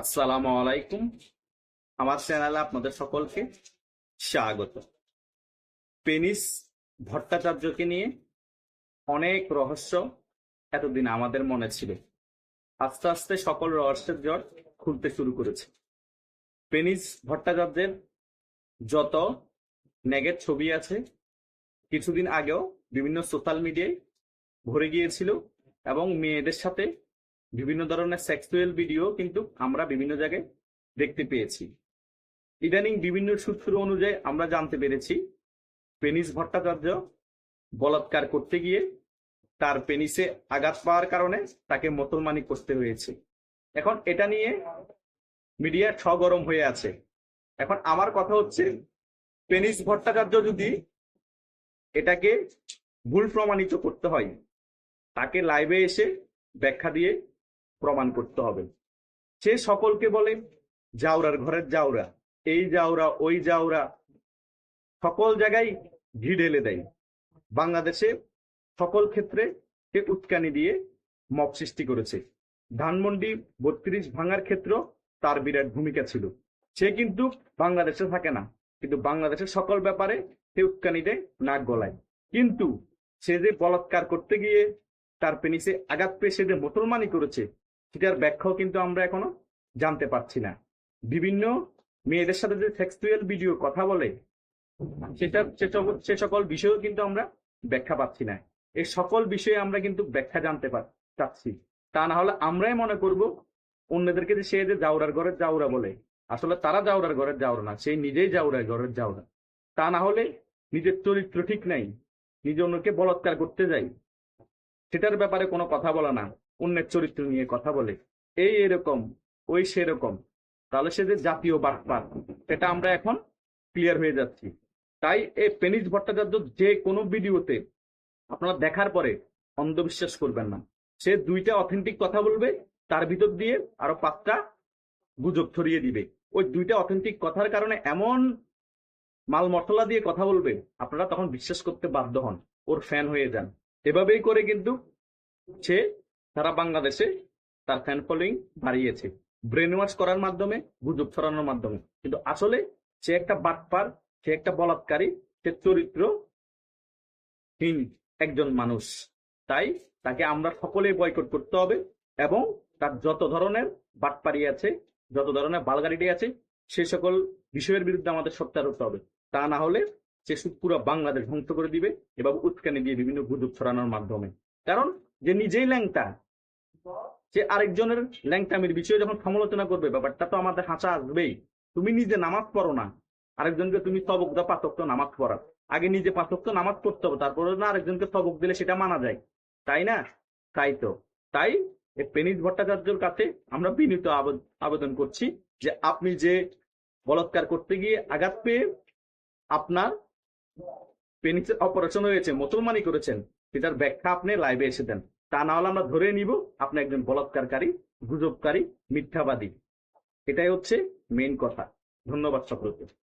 আসসালামু আলাইকুম। আমার চ্যানেলে আপনাদের সকলকে স্বাগত। পেনিস ভট্টাচার্যকে নিয়ে অনেক রহস্য এতদিন আমাদের মনে ছিল। আস্তে আস্তে সকল রহস্যের জট খুলতে শুরু করেছে। পেনিস ভট্টাচার্যের যত নেগের ছবি আছে, কিছুদিন আগেও বিভিন্ন সোশ্যাল মিডিয়ায় ভরে গিয়েছিল এবং মেয়েদের সাথে বিভিন্ন ধরনের সেক্সুয়াল ভিডিও কিন্তু আমরা বিভিন্ন জায়গায় দেখতে পেয়েছি। ইদানিং বিভিন্ন সূত্র অনুযায়ী আমরা জানতে পেরেছি, পেনিস ভট্টাচার্য বলাৎকার করতে গিয়ে তার পেনিসে আঘাত পাওয়ার কারণে তাকে মুসলমানি করতে হয়েছে। এখন এটা নিয়ে মিডিয়া গরম হয়ে আছে। এখন আমার কথা হচ্ছে, পেনিস ভট্টাচার্য যদি এটাকে ভুল প্রমাণিত করতে হয়, তাকে লাইভে এসে ব্যাখ্যা দিয়ে প্রমাণ করতে হবে। সে সকলকে বলে জাউরার ঘরের জাউরা এই জাউরা ওই জাউরা সকল জায়গায় ঘি ঢেলে দেয়। বাংলাদেশে সকল ক্ষেত্রে সে উৎকানি দিয়ে মব সৃষ্টি করেছে। ধানমন্ডি বত্রিশ ভাঙার ক্ষেত্র তার বিরাট ভূমিকা ছিল। সে কিন্তু বাংলাদেশে থাকে না, কিন্তু বাংলাদেশের সকল ব্যাপারে সে উৎকানিতে নাক গলায়। কিন্তু সে যে বলাৎকার করতে গিয়ে তার পেনিসে আঘাত পেয়ে সে যে মুসলমানি করেছে সেটার ব্যাখ্যাও কিন্তু আমরা এখনও জানতে পারছি না। বিভিন্ন মেয়েদের সাথে যে সেক্সুয়াল ভিডিও কথা বলে, সেটা, সে সকল- বিষয়েও কিন্তু আমরা ব্যাখ্যা পাচ্ছি না। এই সকল বিষয়ে আমরা কিন্তু ব্যাখ্যা জানতে চাচ্ছি। তা না হলে আমরাই মনে করব অন্যদেরকে যে সে যে জাউরার ঘরের জাউরা বলে, আসলে তারা জাউরার ঘরের জাউরা না, সে নিজেই জাউরার ঘরের জাউরা। তা না হলে নিজের চরিত্র ঠিক নাই, নিজে অন্যকে বলাৎকার করতে যাই, সেটার ব্যাপারে কোনো কথা বলা না। অন্যের চরিত্র নিয়ে কথা বলে। এই এরকম, ওই সেরকম। তাহলে সে যে জাতীয় বাটপার এটা আমরা এখন ক্লিয়ার হয়ে যাচ্ছি। তাই এই পেনিস ভট্টাচার্য যে কোনো ভিডিওতে আপনারা দেখার পরে অন্ধবিশ্বাস করবেন না। সে দুইটা অথেন্টিক কথা বলবে, তার ভিতর দিয়ে আরও পাঁচটা গুজব ছড়িয়ে দিবে। ওই দুইটা অথেন্টিক কথার কারণে এমন মাল মশলা দিয়ে কথা বলবে, আপনারা তখন বিশ্বাস করতে বাধ্য হন, ওর ফ্যান হয়ে যান। এভাবেই করে কিন্তু সে সারা বাংলাদেশে তার ফ্যান ফলোয়িং বাড়িয়েছে। ব্রেন ওয়াশ করার মাধ্যমে, গুজব ছড়ানোর মাধ্যমে। কিন্তু আসলে সে একটা বাটপার, সে একটা বলাৎকারী, সে চরিত্রহীন একজন মানুষ। তাই তাকে আমরা সকলেই বয়কট করতে হবে এবং তার যত ধরনের বাটপারি আছে, যত ধরনের বালগাড়িটি আছে, সে সকল বিষয়ের বিরুদ্ধে আমাদের সত্যার হতে হবে। তা না হলে সে শুধু পুরো বাংলাদেশ ধ্বংস করে দিবে এবং উৎকানি দিয়ে বিভিন্ন গুজব ছড়ানোর মাধ্যমে। কারণ যে নিজেই ল্যাংটা সে আরেকজনের ল্যাংটামির বিষয়ে যখন সমালোচনা করবে, ব্যাপারটা তো আমাদের হাসা আসবেই। তুমি নিজে নামাজ পড়ো না। আরেকজনকে তুমি তবক দা পাঁচক্ত নামাজ পড়া আগে নিজে পাঁচক্ত নামাজ পড়তে হবে, তারপরে না আরেকজনকে তবক দিলে সেটা মানা যায়। তাই না? তাই তো। তাই পেনিস ভট্টাচার্যর কাছে আমরা বিনীত আবেদ- আবেদন করছি যে আপনি যে বলাৎকার করতে গিয়ে আঘাত পেয়ে আপনার পেনিসের অপারেশন হয়েছে মুসলমানি করেছেন, সেটার ব্যাখ্যা আপনি লাইভে এসে দেন। তা না হলে আমরা ধরে নিব, আপনি একজন বলাৎকারকারী, গুজবকারী, মিথ্যাবাদী। এটাই হচ্ছে মেইন কথা। ধন্যবাদ সকলকে।